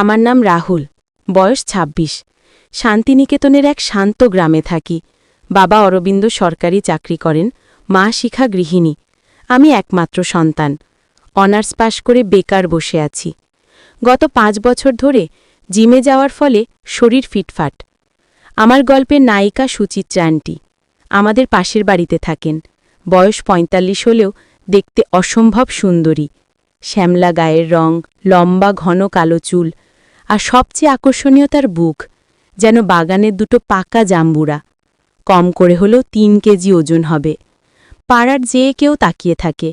আমার নাম রাহুল, বয়স ২৬ শান্তিনিকেতনের এক শান্ত গ্রামে থাকি। বাবা অরবিন্দ সরকারি চাকরি করেন, মা শিখা গৃহিণী। আমি একমাত্র সন্তান। অনার্স পাশ করে বেকার বসে আছি। গত পাঁচ বছর ধরে জিমে যাওয়ার ফলে শরীর ফিটফাট। আমার গল্পের নায়িকা সুচিত্রা আন্টি আমাদের পাশের বাড়িতে থাকেন। বয়স পঁয়তাল্লিশ হলেও দেখতে অসম্ভব সুন্দরী। শ্যামলা গায়ের রং, লম্বা ঘন কালো চুল আর সবচেয়ে আকর্ষণীয় তার বুক, যেন বাগানের দুটো পাকা জাম্বুরা। কম করে হলেও তিন কেজি ওজন হবে। পাড়ার যে কেউ তাকিয়ে থাকে।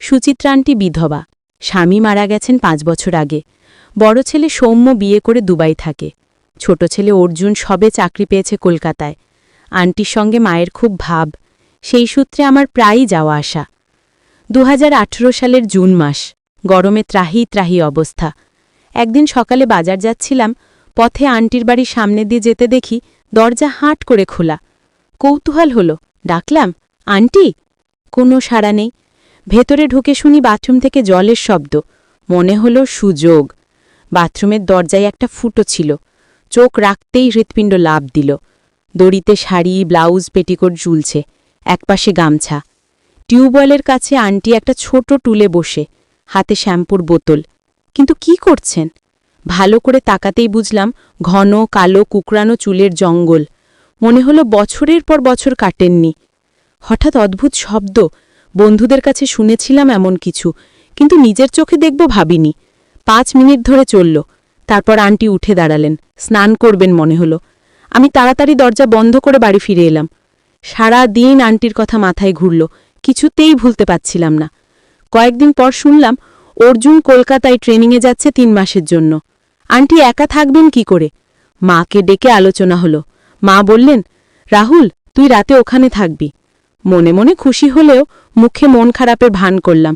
সুচিত্রান্টি বিধবা, স্বামী মারা গেছেন পাঁচ বছর আগে। বড় ছেলে সৌম্য বিয়ে করে দুবাই থাকে। ছোট ছেলে অর্জুন সবে চাকরি পেয়েছে কলকাতায়। আন্টির সঙ্গে মায়ের খুব ভাব, সেই সূত্রে আমার প্রায়ই যাওয়া আসা। দু হাজার আঠারো সালের জুন মাস, গরমে ত্রাহি ত্রাহি অবস্থা। একদিন সকালে বাজার যাচ্ছিলাম, পথে আন্টির বাড়ির সামনে দিয়ে যেতে দেখি দরজা হাঁট করে খোলা। কৌতূহল হল, ডাকলাম, আন্টি, কোনো সাড়া নেই। ভেতরে ঢুকে শুনি বাথরুম থেকে জলের শব্দ, মনে হলো সুযোগ। বাথরুমের দরজায় একটা ফুটো ছিল, চোখ রাখতেই হৃৎপিণ্ড লাভ দিল। দড়িতে শাড়ি, ব্লাউজ, পেটিকোট ঝুলছে, একপাশে গামছা। টিউবওয়েলের কাছে আন্টি একটা ছোট টুলে বসে, হাতে শ্যাম্পুর বোতল। কিন্তু কি করছেন? ভালো করে তাকাতেই বুঝলাম ঘন, কালো কুকরানো চুলের জঙ্গল। মনে হলো বছরের পর বছর কাটেননি। হঠাৎ অদ্ভুত শব্দ। বন্ধুদের কাছে শুনেছিলাম এমন কিছু, কিন্তু নিজের চোখে দেখব ভাবিনি। পাঁচ মিনিট ধরে চলল। তারপর আন্টি উঠে দাঁড়ালেন। স্নান করবেন মনে হলো। আমি তাড়াতাড়ি দরজা বন্ধ করে বাড়ি ফিরে এলাম। সারা দিন আন্টির কথা মাথায় ঘুরল। কিছুতেই ভুলতে পারছিলাম না। কয়েকদিন পর শুনলাম অর্জুন কলকাতায় ট্রেনিংয়ে যাচ্ছে তিন মাসের জন্য। আন্টি একা থাকবেন কি করে? মাকে ডেকে আলোচনা হলো। মা বললেন, রাহুল, তুই রাতে ওখানে থাকবি। মনে মনে খুশি হলেও মুখে মন খারাপের ভান করলাম।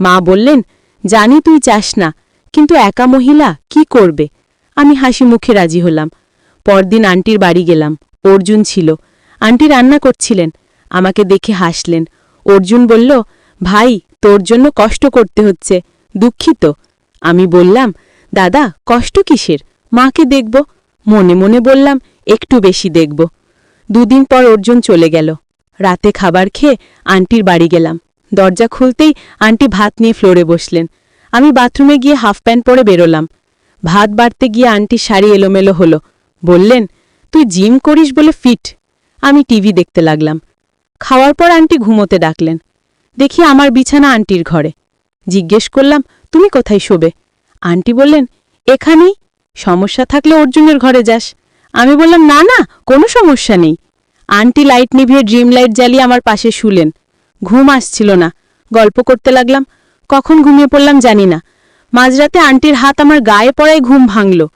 মা বললেন, জানি তুই চাস না, কিন্তু একা মহিলা কি করবে? আমি হাসি মুখে রাজি হলাম। পরদিন আন্টির বাড়ি গেলাম। অর্জুন ছিল। আন্টি রান্না করছিলেন। আমাকে দেখে হাসলেন। অর্জুন বলল, ভাই, তোর জন্য কষ্ট করতে হচ্ছে। দুঃখিত। আমি বললাম, দাদা, কষ্ট কিসের? মাকে দেখব। মনে মনে বললাম, একটু বেশি দেখব। দুদিন পর অর্জুন চলে গেল। রাতে খাবার খেয়ে আন্টির বাড়ি গেলাম। দরজা খুলতেই আন্টি ভাত নিয়ে ফ্লোরে বসলেন। আমি বাথরুমে গিয়ে হাফ প্যান্ট পরে বেরোলাম। ভাত বাড়তে গিয়ে আন্টির শাড়ি এলোমেলো হলো। বললেন, তুই জিম করিস বলে ফিট। আমি টিভি দেখতে লাগলাম। খাওয়ার পর আন্টি ঘুমোতে ডাকলেন। দেখি আমার বিছানা আন্টির ঘরে। জিজ্ঞেস করলাম, তুমি কোথায় শোবে? আন্টি বললেন, এখানেই। সমস্যা থাকলে অর্জুনের ঘরে যাস। আমি বললাম, না না, কোনো সমস্যা নেই। আন্টি লাইট নিভিয়ে ড্রিম লাইট জ্বালিয়ে আমার পাশে শুলেন। ঘুম আসছিল না। গল্প করতে লাগলাম, কখন ঘুমিয়ে পড়লাম জানি না। মাঝরাতে আন্টির হাত আমার গায়ে পড়ায় ঘুম ভাঙল।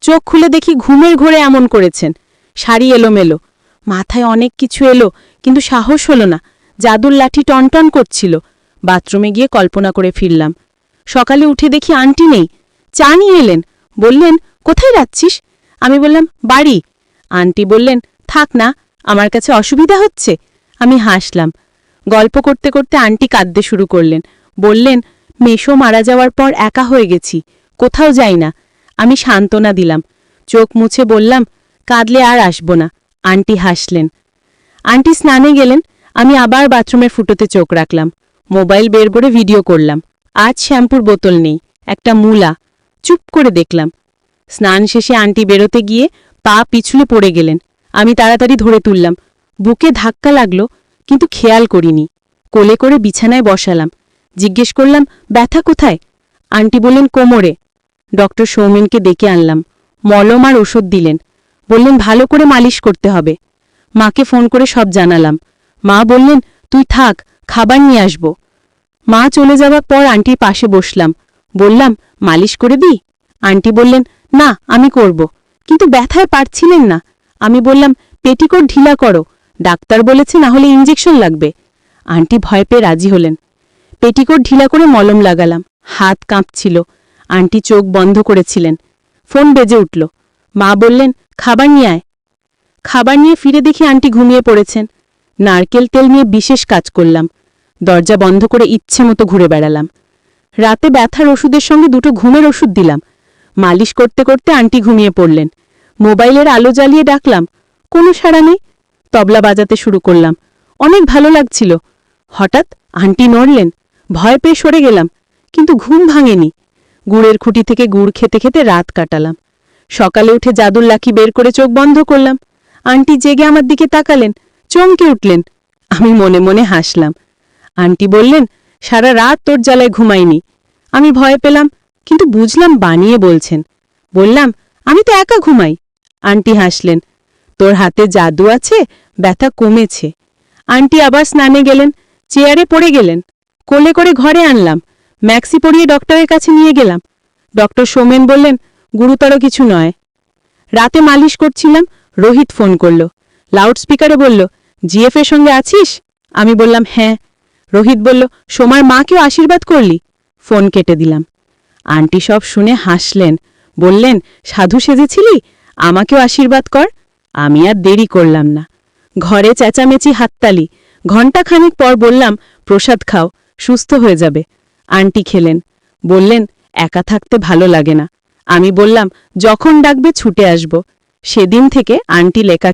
চোখ খুলে দেখি ঘুমের ঘোরে এমন করেছেন। শাড়ি এলোমেলো। মাথায় অনেক কিছু এলো, কিন্তু সাহস হলো না। জাদুর লাঠি টনটন করছিল। বাথরুমে গিয়ে কল্পনা করে ফিরলাম। সকালে উঠে দেখি আন্টি নেই। চা নিয়ে এলেন। বললেন, কোথায় যাচ্ছিস? আমি বললাম, বাড়ি। আন্টি বললেন, থাক না, আমার কাছে অসুবিধা হচ্ছে। আমি হাসলাম। গল্প করতে করতে আন্টি কাঁদতে শুরু করলেন। বললেন মেশো মারা যাওয়ার পর একা হয়ে গেছি, কোথাও যাই না। আমি সান্ত্বনা দিলাম। চোখ মুছে বললাম, কাঁদলে আর আসব না। আন্টি হাসলেন। আন্টি স্নানে গেলেন। আমি আবার বাথরুমের ফুটোতে চোখ রাখলাম। মোবাইল বের করে ভিডিও করলাম। আজ শ্যাম্পুর বোতল নেই, একটা মূলা। চুপ করে দেখলাম। স্নান শেষে আন্টি বেরোতে গিয়ে পা পিছলে পড়ে গেলেন। আমি তাড়াতাড়ি ধরে তুললাম। বুকে ধাক্কা লাগল, কিন্তু খেয়াল করিনি। কোলে করে বিছানায় বসালাম। জিজ্ঞেস করলাম, ব্যথা কোথায়? আন্টি বললেন, কোমরে। ডক্টর সৌমেনকে ডেকে আনলাম। মলম আর ওষুধ দিলেন। বললেন, ভালো করে মালিশ করতে হবে। মাকে ফোন করে সব জানালাম। মা বললেন, তুই থাক খাবার নিয়ে আসব। মা চলে যাবার পর আন্টির পাশে বসলাম। বললাম, মালিশ করে দিই? আন্টি বললেন, না, আমি করব। কিন্তু ব্যথায় পারছিলেন না। আমি বললাম, পেটিকোট ঢিলা করো। ডাক্তার বলেছে না হলে ইঞ্জেকশন লাগবে। আন্টি ভয় পেয়ে রাজি হলেন। পেটিকোট ঢিলা করে মলম লাগালাম। হাত কাঁপছিল। আন্টি চোখ বন্ধ করেছিলেন। ফোন বেজে উঠল। মা বললেন, খাবার নিয়ে আয়। খাবার নিয়ে ফিরে দেখি আন্টি ঘুমিয়ে পড়েছেন। নারকেল তেল নিয়ে বিশেষ কাজ করলাম। দরজা বন্ধ করে ইচ্ছে মতো ঘুরে বেড়ালাম। রাতে ব্যথার ওষুধের সঙ্গে দুটো ঘুমের ওষুধ দিলাম। মালিশ করতে করতে আন্টি ঘুমিয়ে পড়লেন। মোবাইলের আলো জ্বালিয়ে ডাকলাম, কোনো সাড়া নেই? তবলা বাজাতে শুরু করলাম, অনেক ভালো লাগছিল। হঠাৎ আন্টি নড়লেন, ভয় পেয়ে সরে গেলাম, কিন্তু ঘুম ভাঙেনি। গুড়ের খুঁটি থেকে গুড় খেতে খেতে রাত কাটালাম। সকালে উঠে জাদুর লাখি বের করে চোখ বন্ধ করলাম। আন্টি জেগে আমার দিকে তাকালেন চমকে উঠলেন। আমি মনে মনে হাসলাম। আন্টি বললেন, সারা রাত তোর জ্বালায় ঘুমাইনি। আমি ভয় পেলাম, কিন্তু বুঝলাম বানিয়ে বলছেন। বললাম, আমি তো একা ঘুমাই। আন্টি হাসলেন, তোর হাতে জাদু আছে, ব্যথা কমেছে। আন্টি আবার স্নানে গেলেন, চেয়ারে পড়ে গেলেন। কোলে করে ঘরে আনলাম, ম্যাক্সি পরিয়ে ডক্টরের কাছে নিয়ে গেলাম। ডক্টর সোমেন বললেন, গুরুতর কিছু নয়। রাতে মালিশ করছিলাম, রোহিত ফোন করল, লাউডস্পিকারে বলল জিএফ এর সঙ্গে আছিস? আমি বললাম হ্যাঁ। রোহিত বলল, সোমার মাকেও আশীর্বাদ করলি? ফোন কেটে দিলাম। আন্টি সব শুনে হাসলেন, বললেন, সাধু সেজেছিলি? আমাকেও আশীর্বাদ কর। আমি আর দেরি করলাম না। ঘরে চেঁচামেচি হাততালি। ঘণ্টাখানেক পর বললাম, প্রসাদ খাও, সুস্থ হয়ে যাবে। আন্টি খেলেন, বললেন, একা থাকতে ভালো লাগে না। আমি বললাম, যখন ডাকবে ছুটে আসব। সেদিন থেকে আন্টি লেখা